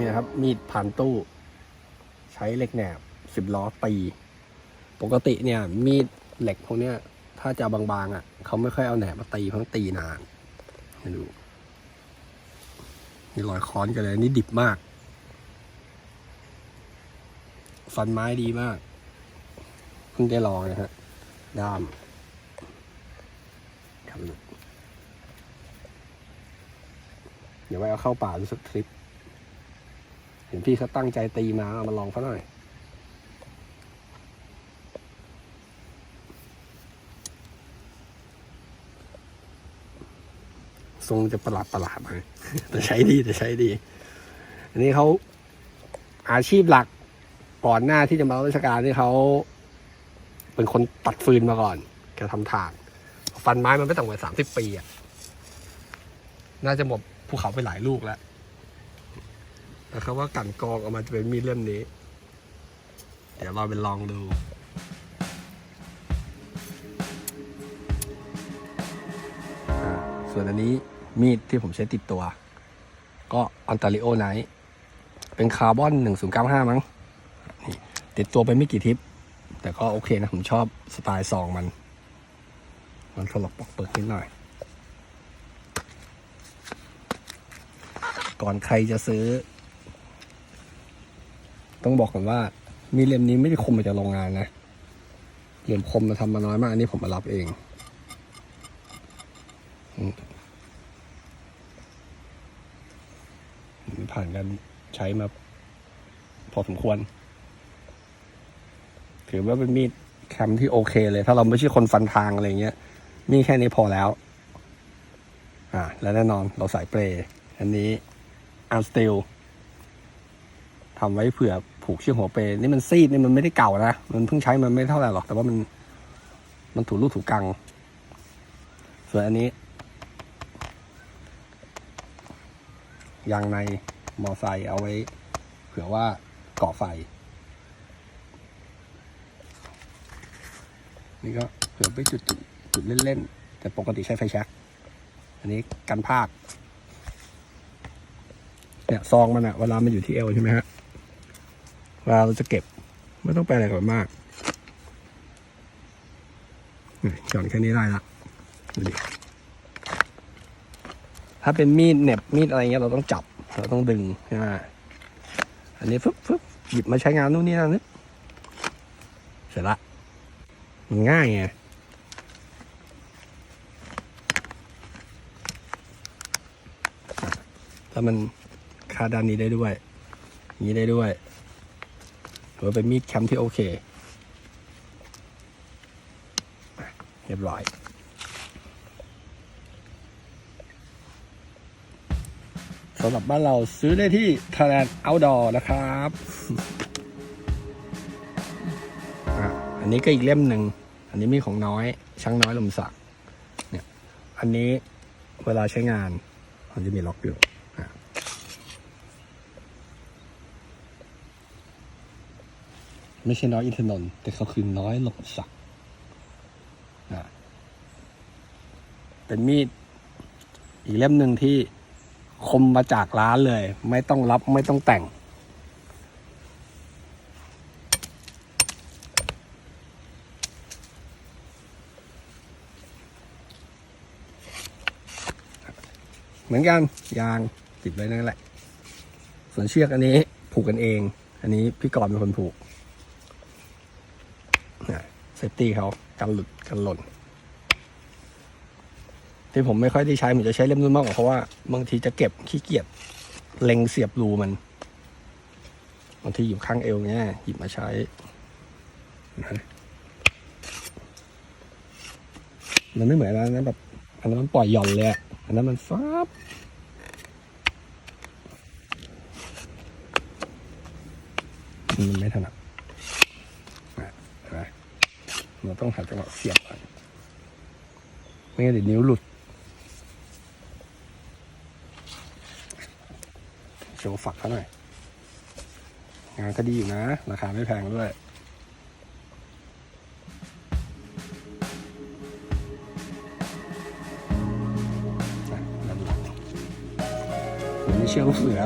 นี่นะครับ มีดผ่านตู้ ใช้เหล็กแหนบสิบล้อตี ปกติเนี่ย มีดเหล็กพวกเนี้ย ถ้าจะบางๆอะ เขาไม่ค่อยเอาแหนบมาตีเพราะตีนานให้ดูมีรอยค้อนกันเลยนี่ดิบมาก ฟันไม้ดีมากเพิ่งได้ลองนะฮะด้ามครับเดี๋ยวไว้เอาเข้าป่าดูสักทริป เห็นพี่เขาตั้งใจตีมาเอามาลองเขาหน่อย ทรงจะประหลาดประหลาดๆหน่อยแต่ใช้ดีแต่ใช้ดี อันนี้เขาอาชีพหลักก่อนหน้าที่จะมารับราชการนี่เขาเป็นคนตัดฟืนมาก่อนแกทำถางฟันไม้มันไม่ต่ำกว่าสามสิบปีอะ น่าจะหมดภูเขาไปหลายลูกแล้ว แต่เขาว่ากันกรองออกมาจะเป็นมีดเล่มนี้ เดี๋ยวเราไปลองดูส่วนอันนี้มีดที่ผมใช้ติดตัว ก็อันตาริโอไนท์เป็นคาร์บอน1095 มั้งนี่ติดตัวไปไม่กี่ทิป แต่ก็โอเคนะ ผมชอบสไตล์ซองมัน มันถลอกปอกเปิดนิดหน่อย ก่อนใครจะซื้อ ต้องบอกก่อนว่า มีเล่มนี้ไม่ได้คมมาจากโรงงานนะเหลี่ยมคมมาทำมาน้อยมาก อันนี้ผมมารับเองผ่านการใช้มาพอสมควร ถือว่าเป็นมีดแคมที่โอเคเลย ถ้าเราไม่ใช่คนฟันทางอะไรเงี้ย มีแค่นี้พอแล้ว อ่า และแน่นอนเราใส่เปรย์อันนี้อาร์สติลทำไว้เผื่อ ผูกเชือกหัวเปรย์นี่มันซีดนี่มันไม่ได้เก่านะ มันเพิ่งใช้มันไม่เท่าไหร่หรอก แต่ว่ามัน มันถูรูดถูกัง ส่วนอันนี้ ยางในมอไซค์เอาไว้ เผื่อว่าก่อไฟ นี่ก็เผื่อไปจุดจุดจุดเล่นๆ แต่ปกติใช้ไฟแช็กอันนี้กันภาคเนี่ยซองมันอะเวลามันอยู่ที่เอวใช่ไหมฮะ ลาเราจะเก็บ ไม่ต้องไปอะไรกับมันมากนี่หย่อนแค่นี้ได้ละดูดิถ้าเป็นมีดเน็บมีดอะไรเงี้ยเราต้องจับ เราต้องดึงใช่ไหมอันนี้ฟึบฟึบหยิบมาใช้งานนู่นนี่นั่นนึกเสร็จละมันง่ายไงแล้วมันคาด้านนี้ได้ด้วยอย่างนี้ได้ด้วย ถือว่าเป็นมีดแคมป์ที่โอเค เรียบร้อย สำหรับบ้านเราซื้อได้ที่ Thailand Outdoor นะครับ อันนี้ก็อีกเล่มหนึ่ง อันนี้มีของน้อย ช่างน้อยลมสัก เนี่ย อันนี้เวลาใช้งาน มันจะมีล็อกอยู่อะ ไม่ใช่น้อยอินทนนท์แต่เขาคือน้อยหลมสักอะเป็นมีดอีกเล่มหนึ่งที่คมมาจากร้านเลย ไม่ต้องรับไม่ต้องแต่ง เหมือนกันยางติดไว้นั่นแหละ ส่วนเชือกอันนี้ผูกกันเอง อันนี้พี่กรณ์เป็นคนผูก เซฟตี้เขากันหลุดกันหล่น ที่ผมไม่ค่อยได้ใช้ผมจะใช้เล่มนู้นมากกว่าเพราะว่าบางทีจะเก็บขี้เกียจเล็งเสียบรูมันบางทีอยู่ข้างเอวเงี้ยหยิบมาใช้นะมันไม่เหมือนอันนั้นแบบอันนั้นมันปล่อยหย่อนเลยอันนั้นมันฟับมันไม่ถนัด เราต้องหาจังหวะเสียบก่อนไม่งั้นเดี๋ยวนิ้วหลุด โชว์ฝักเขาหน่อย งานก็ดีอยู่นะ ราคาไม่แพงด้วยผมไม่เชื่อลูกเสือ